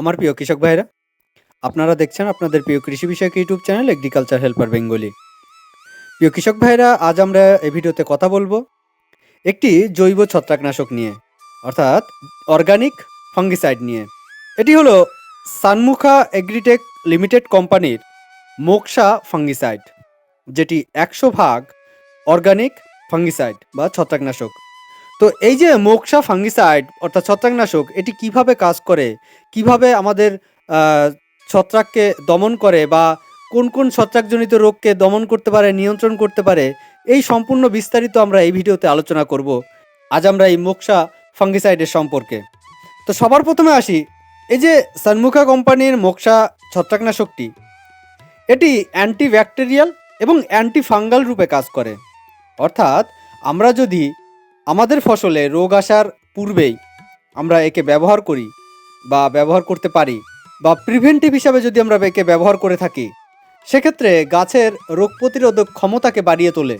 আমার প্রিয় কৃষক ভাইরা, আপনারা দেখছেন আপনাদের প্রিয় কৃষি বিষয়ক YouTube channel agriculture helper Bengali প্রিয় কৃষক ভাইরা, আজ আমরা এই ভিডিওতে কথা বলব একটি জৈব ছত্রাকনাশক নিয়ে, অর্থাৎ অর্গানিক ফাঙ্গিসাইড নিয়ে। এটি হলো সানমুখা এগ্রিটেক লিমিটেড কোম্পানির মোকসা ফাঙ্গিসাইড যেটি একশো ভাগ অর্গানিক ফাঙ্গিসাইড বা ছত্রাকনাশক। তো এই যে মোকসা ফাঙ্গিসাইড, অর্থাৎ ছত্রাকনাশক, এটি কীভাবে কাজ করে? কীভাবে আমাদের ছত্রাককে দমন করে বা কোন কোন ছত্রাকজনিত রোগকে দমন করতে পারে, নিয়ন্ত্রণ করতে পারে, এই সম্পূর্ণ বিস্তারিত আমরা এই ভিডিওতে আলোচনা করব। আজ আমরা এই মোকসা ফাঙ্গিসাইডের সম্পর্কে। তো সবার প্রথমে আসি, এই যে সানমুখা কোম্পানির মোকসা ছত্রাকনাশকটি, এটি অ্যান্টিব্যাকটেরিয়াল এবং অ্যান্টি ফাঙ্গাল রূপে কাজ করে। অর্থাৎ আমরা যদি আমাদের ফসলে রোগ আসার পূর্বেই আমরা একে ব্যবহার করি বা ব্যবহার করতে পারি বা প্রিভেন্টিভ হিসাবে যদি আমরা একে ব্যবহার করে থাকি, সেক্ষেত্রে গাছের রোগ প্রতিরোধক ক্ষমতাকে বাড়িয়ে তোলে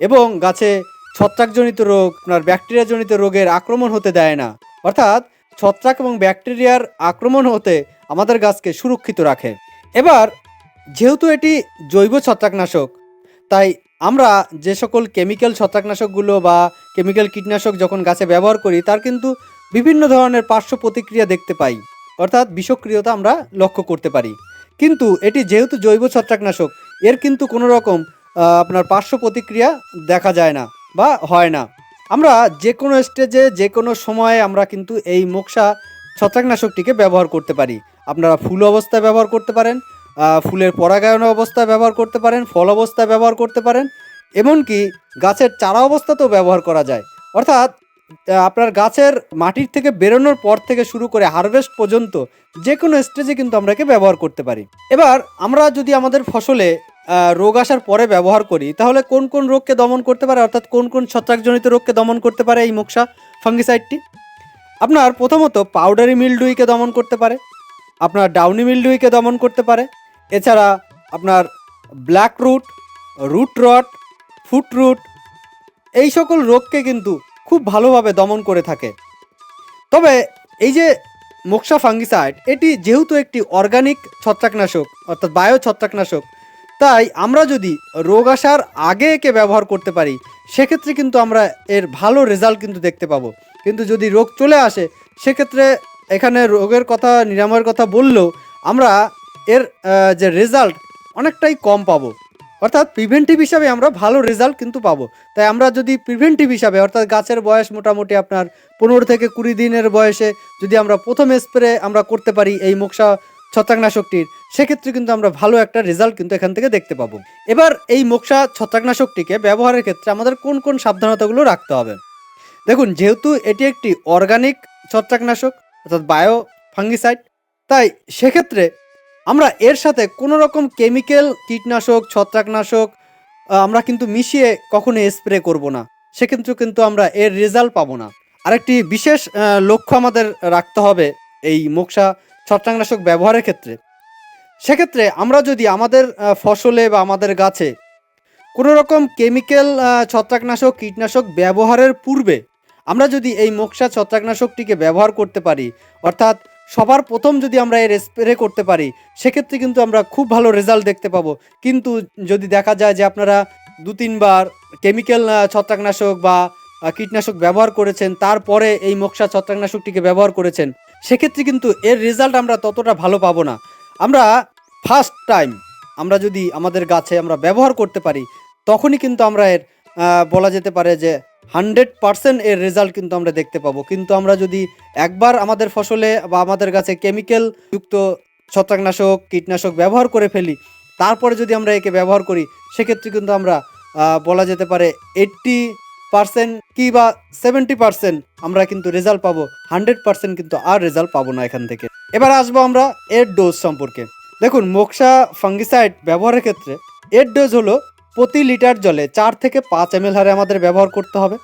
এবং গাছে ছত্রাকজনিত রোগ, আপনার ব্যাকটেরিয়াজনিত রোগের আক্রমণ হতে দেয় না। অর্থাৎ ছত্রাক এবং ব্যাকটেরিয়ার আক্রমণ হতে আমাদের গাছকে সুরক্ষিত রাখে। এবার, যেহেতু এটি জৈব ছত্রাকনাশক, তাই আমরা যে সকল কেমিক্যাল ছত্রাকনাশকগুলো বা কেমিক্যাল কীটনাশক যখন গাছে ব্যবহার করি, তার কিন্তু বিভিন্ন ধরনের পার্শ্ব প্রতিক্রিয়া দেখতে পাই। অর্থাৎ বিষক্রিয়তা আমরা লক্ষ্য করতে পারি। কিন্তু এটি যেহেতু জৈব ছত্রাকনাশক, এর কিন্তু কোনো রকম আপনার পার্শ্ব প্রতিক্রিয়া দেখা যায় না বা হয় না। আমরা যে কোনো স্টেজে যে কোনো সময়ে আমরা কিন্তু এই মোকসা ছত্রাকনাশকটিকে ব্যবহার করতে পারি। আপনারা ফুল অবস্থায় ব্যবহার করতে পারেন ফুলের পরাগায়ন অবস্থায় ব্যবহার করতে পারেন, ফল অবস্থায় ব্যবহার করতে পারেন, এমনকি গাছের চারা অবস্থাতেও ব্যবহার করা যায়। অর্থাৎ আপনার গাছের মাটির থেকে বেরোনোর পর থেকে শুরু করে হারভেস্ট পর্যন্ত যে কোনো স্টেজে কিন্তু আমরা একে ব্যবহার করতে পারি। এবার, আমরা যদি আমাদের ফসলে রোগ আসার পরে ব্যবহার করি, তাহলে কোন কোন রোগকে দমন করতে পারে? অর্থাৎ, কোন কোন ছত্রাকজনিত রোগকে দমন করতে পারে এই মোকসা ফাঙ্গিসাইডটি? আপনার প্রথমত পাউডারি মিলডুইকে দমন করতে পারে, আপনার ডাউনি মিলডুইকে দমন করতে পারে এছাড়া আপনার black root root rot foot root এই সকল রোগকে কিন্তু খুব ভালোভাবে দমন করে থাকে। তবে এই যে মোকসা ফাঙ্গিসাইড, এটি যেহেতু একটি অর্গানিক ছত্রাকনাশক, অর্থাৎ বায়ো ছত্রাকনাশক, তাই আমরা যদি রোগ আসার আগে একে ব্যবহার করতে পারি, সেক্ষেত্রে কিন্তু আমরা এর ভালো রেজাল্ট কিন্তু দেখতে পাবো। কিন্তু যদি রোগ চলে আসে, সেক্ষেত্রে এখানে রোগের কথা, নিরাময়ের কথা বললেও আমরা এর যে রেজাল্ট অনেকটাই কম পাবো। অর্থাৎ প্রিভেন্টিভ হিসাবে আমরা ভালো রেজাল্ট কিন্তু পাবো। তাই আমরা যদি প্রিভেন্টিভ হিসাবে, অর্থাৎ গাছের বয়স মোটামুটি আপনার পনেরো থেকে কুড়ি দিনের বয়সে যদি আমরা প্রথম স্প্রে আমরা করতে পারি এই মোকসা ছত্রাকনাশকটির, সেক্ষেত্রে কিন্তু আমরা ভালো একটা রেজাল্ট কিন্তু এখান থেকে দেখতে পাবো। এবার এই মোকসা ছত্রাকনাশকটিকে ব্যবহারের ক্ষেত্রে আমাদের কোন কোন সাবধানতাগুলো রাখতে হবে? দেখুন, যেহেতু এটি একটি অর্গানিক ছত্রাকনাশক, অর্থাৎ বায়ো ফাঙ্গিসাইড তাই সেক্ষেত্রে আমরা এর সাথে কোনো রকম কেমিক্যাল, কীটনাশক, ছত্রাকনাশক আমরা কিন্তু মিশিয়ে কখনো স্প্রে করব না। সেক্ষেত্রে কিন্তু আমরা এর রেজাল্ট পাবো না। আরেকটি বিশেষ লক্ষ্য আমাদের রাখতে হবে এই মোকসা ছত্রাকনাশক ব্যবহারের ক্ষেত্রে। সেক্ষেত্রে আমরা যদি আমাদের ফসলে বা আমাদের গাছে কোনো রকম কেমিক্যাল ছত্রাকনাশক, কীটনাশক ব্যবহারের পূর্বে আমরা যদি এই মোকসা ছত্রাকনাশকটিকে ব্যবহার করতে পারি, অর্থাৎ সবার প্রথম যদি আমরা এর স্প্রে করতে পারি, সেক্ষেত্রে কিন্তু আমরা খুব ভালো রেজাল্ট দেখতে পাবো। কিন্তু যদি দেখা যায় যে আপনারা দু, তিনবার কেমিক্যাল ছত্রাকনাশক বা কীটনাশক ব্যবহার করেছেন, তারপরে এই মোকসা ছত্রাকনাশকটিকে ব্যবহার করেছেন, সেক্ষেত্রে কিন্তু এর রেজাল্ট আমরা ততটা ভালো পাবো না। আমরা ফার্স্ট টাইম আমরা যদি আমাদের গাছে আমরা ব্যবহার করতে পারি, তখনই কিন্তু আমরা এর বলা যেতে পারে যে হান্ড্রেড পার্সেন্ট এর রেজাল্ট কিন্তু আমরা দেখতে পাবো। কিন্তু আমরা যদি একবার আমাদের ফসলে বা আমাদের গাছে কেমিক্যাল যুক্ত ছত্রাকনাশক, কীটনাশক ব্যবহার করে ফেলি, তারপরে যদি আমরা একে ব্যবহার করি, সেক্ষেত্রে কিন্তু আমরা বলা যেতে পারে এইট্টি পার্সেন্ট কি বা সেভেন্টি পার্সেন্ট আমরা কিন্তু রেজাল্ট পাবো। হান্ড্রেড পার্সেন্ট কিন্তু আর রেজাল্ট পাবো না এখান থেকে। এবার আসব আমরা এর ডোজ সম্পর্কে। দেখুন, মোকসা ফাঙ্গিসাইড ব্যবহারের ক্ষেত্রে এর ডোজ হলো প্রতি লিটার জলে চার থেকে পাঁচ এম হারে আমাদের ব্যবহার করতে হবে।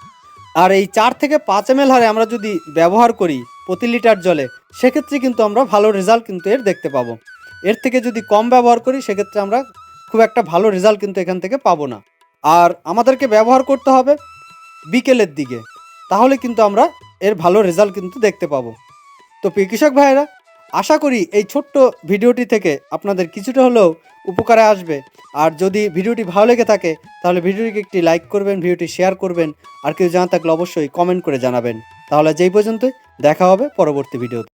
আর এই চার থেকে পাঁচ এম হারে আমরা যদি ব্যবহার করি প্রতি লিটার জলে, সেক্ষেত্রে কিন্তু আমরা ভালো রেজাল্ট কিন্তু এর দেখতে পাবো। এর থেকে যদি কম ব্যবহার করি, সেক্ষেত্রে আমরা খুব একটা ভালো রেজাল্ট কিন্তু এখান থেকে পাবো না। আর আমাদেরকে ব্যবহার করতে হবে বিকেলের দিকে, তাহলে কিন্তু আমরা এর ভালো রেজাল্ট কিন্তু দেখতে পাবো। তো কৃষক ভাইয়েরা, আশা করি এই ছোট্ট ভিডিওটি থেকে আপনাদের কিছুটা হলেও উপকারে আসবে। আর যদি ভিডিওটি ভালো লেগে থাকে, তাহলে ভিডিওটিকে একটি লাইক করবেন, ভিডিওটি শেয়ার করবেন, আর কেউ জানা থাকলে অবশ্যই কমেন্ট করে জানাবেন। তাহলে যেই পর্যন্তই, দেখা হবে পরবর্তী ভিডিওতে।